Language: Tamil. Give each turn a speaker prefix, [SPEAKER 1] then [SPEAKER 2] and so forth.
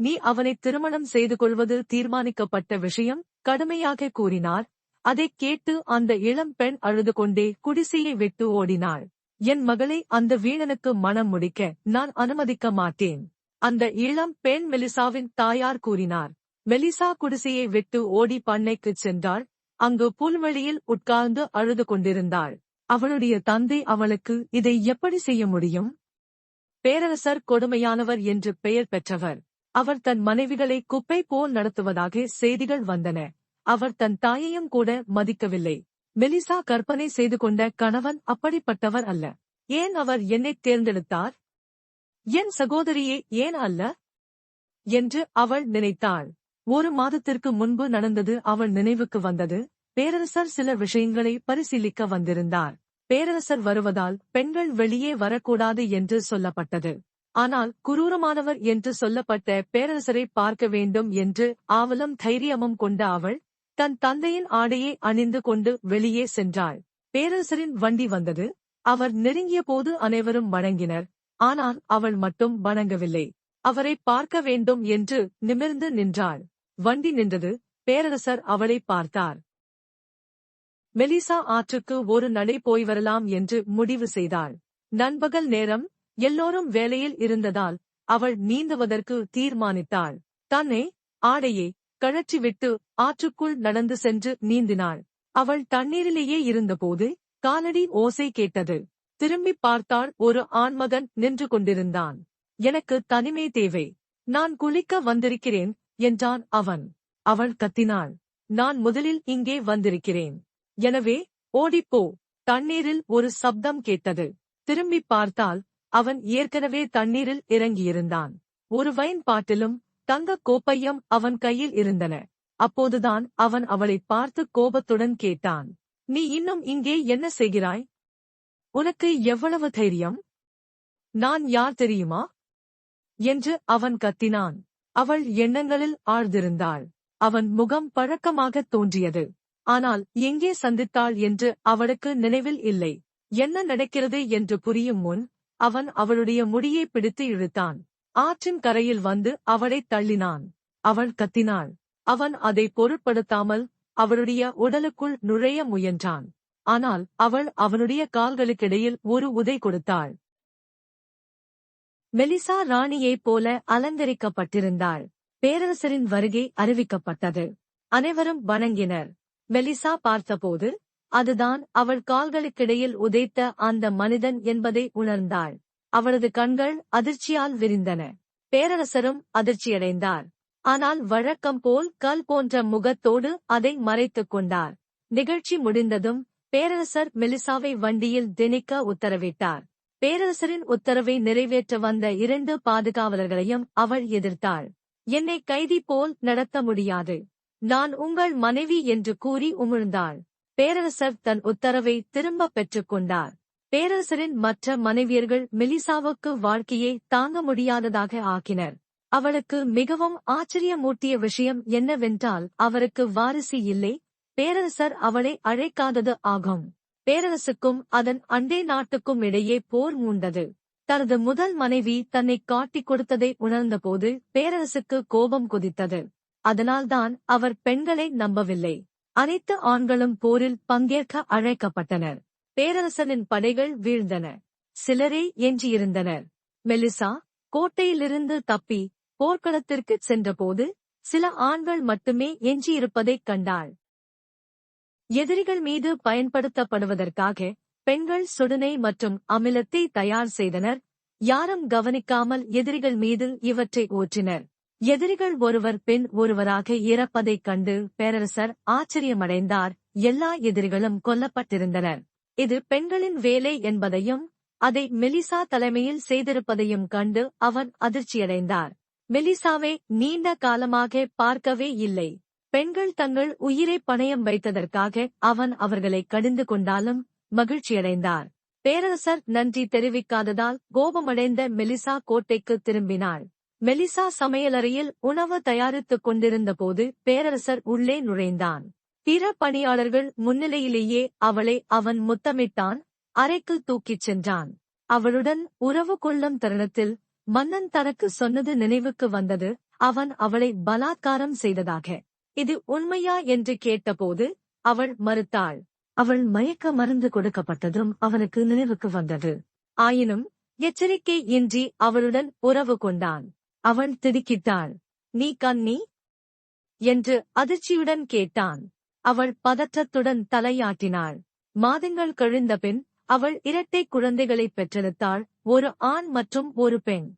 [SPEAKER 1] நீ அவனை திருமணம் செய்து கொள்வது தீர்மானிக்கப்பட்ட விஷயம்? கடுமையாக கூறினார். அதைக் கேட்டு அந்த இளம் பெண் அழுது கொண்டே குடிசையை விட்டு ஓடினாள். என் மகளை அந்த வீணனுக்கு மனம் முடிக்க நான் அனுமதிக்க மாட்டேன். அந்த இளம் பெண் மெலிசாவின் தாயார் கூறினார். மெலிசா குடிசையை விட்டு ஓடி பண்ணைக்குச் சென்றாள். அங்கு புல்வெளியில் உட்கார்ந்து அழுது கொண்டிருந்தாள். அவளுடைய தந்தை அவளுக்கு இதை எப்படி செய்ய முடியும்? பேரரசர் கொடுமையானவர் என்று பெயர் பெற்றவர். அவர் தன் மனைவிகளை குப்பை போல் நடத்துவதாக செய்திகள் வந்தன. அவர் தன் தாயையும் கூட மதிக்கவில்லை. மெலிசா கற்பனை செய்து கொண்ட கணவன் அப்படிப்பட்டவர் அல்ல. ஏன் அவர் என்னைத் தேர்ந்தெடுத்தார்? என் சகோதரியே ஏன் அல்ல? என்று அவள் நினைத்தாள். ஒரு மாதத்திற்கு முன்பு நடந்தது அவள் நினைவுக்கு வந்தது. பேரரசர் சில விஷயங்களை பரிசீலிக்க வந்திருந்தார். பேரரசர் வருவதால் பெண்கள் வெளியே வரக்கூடாது என்று சொல்லப்பட்டது. ஆனால் குரூரமானவர் என்று சொல்லப்பட்ட பேரரசரை பார்க்க வேண்டும் என்று ஆவலும் தைரியமும் கொண்ட அவள் தன் தந்தையின் ஆடையை அணிந்து கொண்டு வெளியே சென்றாள். பேரரசரின் வண்டி வந்தது. அவர் நெருங்கிய போது அனைவரும் வணங்கினர். ஆனால் அவள் மட்டும் வணங்கவில்லை. அவரை பார்க்க வேண்டும் என்று நிமிர்ந்து நின்றாள். வண்டி நின்றது. பேரரசர் அவளை பார்த்தார். மெலிசா ஆற்றுக்கு ஒரு நடை போய் வரலாம் என்று முடிவு செய்தாள். நண்பகல் நேரம். எல்லோரும் வேலையில் இருந்ததால் அவள் நீந்துவதற்கு தீர்மானித்தாள். தன்னை ஆடையை கழற்றிவிட்டு ஆற்றுக்குள் நடந்து சென்று நீந்தினாள். அவள் தண்ணீரிலேயே இருந்தபோது காலடி ஓசை கேட்டது. திரும்பி பார்த்தாள் ஒரு ஆண்மகன் நின்று கொண்டிருந்தான். எனக்கு தனிமை தேவை. நான் குளிக்க வந்திருக்கிறேன் என்றான் அவன். அவள் கத்தினாள். நான் முதலில் இங்கே வந்திருக்கிறேன். எனவே ஓடிப்போ தண்ணீரில் ஒரு சப்தம் கேட்டது. திரும்பி பார்த்தால் அவன் ஏற்கனவே தண்ணீரில் இறங்கியிருந்தான். ஒரு வைன் பாட்டிலும் தங்க கோப்பையும் அவன் கையில் இருந்தன. அப்போதுதான் அவன் அவளை பார்த்து கோபத்துடன் கேட்டான் நீ இன்னும் இங்கே என்ன செய்கிறாய்? உனக்கு எவ்வளவு தைரியம்? நான் யார் தெரியுமா? என்று அவன் கத்தினான். அவள் எண்ணங்களில் ஆழ்ந்திருந்தாள். அவன் முகம் பழக்கமாகத் தோன்றியது. ஆனால் எங்கே சந்தித்தாள்? என்று அவளுக்கு நினைவில் இல்லை. என்ன நடக்கிறது? என்று புரியும் முன் அவன் அவளுடைய முடியை பிடித்து இழுத்தான். ஆற்றின் கரையில் வந்து அவளைத் தள்ளினான். அவள் கத்தினாள். அவன் அதை பொருட்படுத்தாமல் அவளுடைய உடலுக்குள் நுழைய முயன்றான். ஆனால் அவள் அவனுடைய கால்களுக்கிடையில் ஒரு உதை கொடுத்தாள். மெலிசா ராணியைப் போல அலங்கரிக்கப்பட்டிருந்தாள். பேரரசரின் வருகை அறிவிக்கப்பட்டது. அனைவரும் வணங்கினர். மெலிசா பார்த்தபோது அதுதான் அவள் கால்களுக்கிடையில் உதைத்த அந்த மனிதன் என்பதை உணர்ந்தாள். அவளது கண்கள் அதிர்ச்சியால் விரிந்தன. பேரரசரும் அதிர்ச்சியடைந்தார். ஆனால் வழக்கம் போல் கல் போன்ற முகத்தோடு அதை மறைத்துக் கொண்டார். நிகழ்ச்சி முடிந்ததும் பேரரசர் மெலிசாவை வண்டியில் திணிக்க உத்தரவிட்டார். பேரரசரின் உத்தரவை நிறைவேற்ற வந்த இரண்டு பாதுகாவலர்களையும் அவள் எதிர்த்தாள். என்னை கைதி போல் நடத்த முடியாது. நான் உங்கள் மனைவி என்று கூறி உமிழ்ந்தாள். பேரரசர் தன் உத்தரவை திரும்பப் பெற்றுக் கொண்டார் பேரரசரின் மற்ற மனைவியர்கள் மெலிசாவுக்கு வாழ்க்கையை தாங்க முடியாததாக ஆக்கினர். அவளுக்கு மிகவும் ஆச்சரியமூட்டிய விஷயம் என்னவென்றால் அவருக்கு வாரிசு இல்லை பேரரசர் அவளை அழைக்காதது ஆகும். பேரரசுக்கும் அதன் அண்டை நாட்டுக்கும் இடையே போர் மூண்டது. தனது முதல் மனைவி தன்னை காட்டிக் கொடுத்ததை உணர்ந்தபோது பேரரசுக்கு கோபம் குதித்தது. அதனால்தான் அவர் பெண்களை நம்பவில்லை. அனைத்து ஆண்களும் போரில் பங்கேற்க அழைக்கப்பட்டனர். பேரரசனின் படைகள் வீழ்ந்தன. சிலரே எஞ்சியிருந்தனர் மெலிசா கோட்டையிலிருந்து தப்பி போர்க்களத்திற்கு சென்றபோது சில ஆண்கள் மட்டுமே எஞ்சியிருப்பதைக் கண்டாள். எதிரிகள் மீது பயன்படுத்தப்படுவதற்காக பெண்கள் சுடுனை மற்றும் அமிலத்தை தயார் செய்தனர். யாரும் கவனிக்காமல் எதிரிகள் மீது இவற்றை ஊற்றினர். எதிரிகள் ஒருவர் பின் ஒருவராக இறப்பதைக் கண்டு பேரரசர் ஆச்சரியமடைந்தார். எல்லா எதிரிகளும் கொல்லப்பட்டிருந்தனர். இது பெண்களின் வேலை என்பதையும் அதை மெலிசா தலைமையில் செய்திருப்பதையும் கண்டு அவர் அதிர்ச்சியடைந்தார். மெலிசாவை நீண்ட காலமாக பார்க்கவே இல்லை. பெண்கள் தங்கள் உயிரை பணயம் வைத்ததற்காக அவன் அவர்களை கடிந்து கொண்டாலும் மகிழ்ச்சியடைந்தார். பேரரசர் நன்றி தெரிவிக்காததால் கோபமடைந்த மெலிசா கோட்டைக்கு திரும்பினாள். மெலிசா சமையலறையில் உணவு தயாரித்துக் கொண்டிருந்தபோது பேரரசர் உள்ளே நுழைந்தான். பிற பணியாளர்கள் முன்னிலையிலேயே அவளை அவன் முத்தமிட்டான் அறைக்கு தூக்கிச் சென்றான். அவளுடன் உறவு கொள்ளும் தருணத்தில் மன்னன் தனக்கு சொன்னது நினைவுக்கு வந்தது அவன் அவளை பலாத்காரம் செய்ததாக. இது உண்மையா என்று கேட்டபோது அவள் மறுத்தாள். அவள் மயக்க மருந்து கொடுக்கப்பட்டதும் அவனுக்கு நினைவுக்கு வந்தது. ஆயினும் எச்சரிக்கை இன்றி அவளுடன் உறவு கொண்டான். அவள் திடுக்கிட்டாள். நீ கண்ணி என்று அதிர்ச்சியுடன் கேட்டான். அவள் பதற்றத்துடன் தலையாட்டினாள். மாதங்கள் கழிந்த பின் அவள் இரட்டை குழந்தைகளை பெற்றெடுத்தாள். ஒரு ஆண் மற்றும் ஒரு பெண்.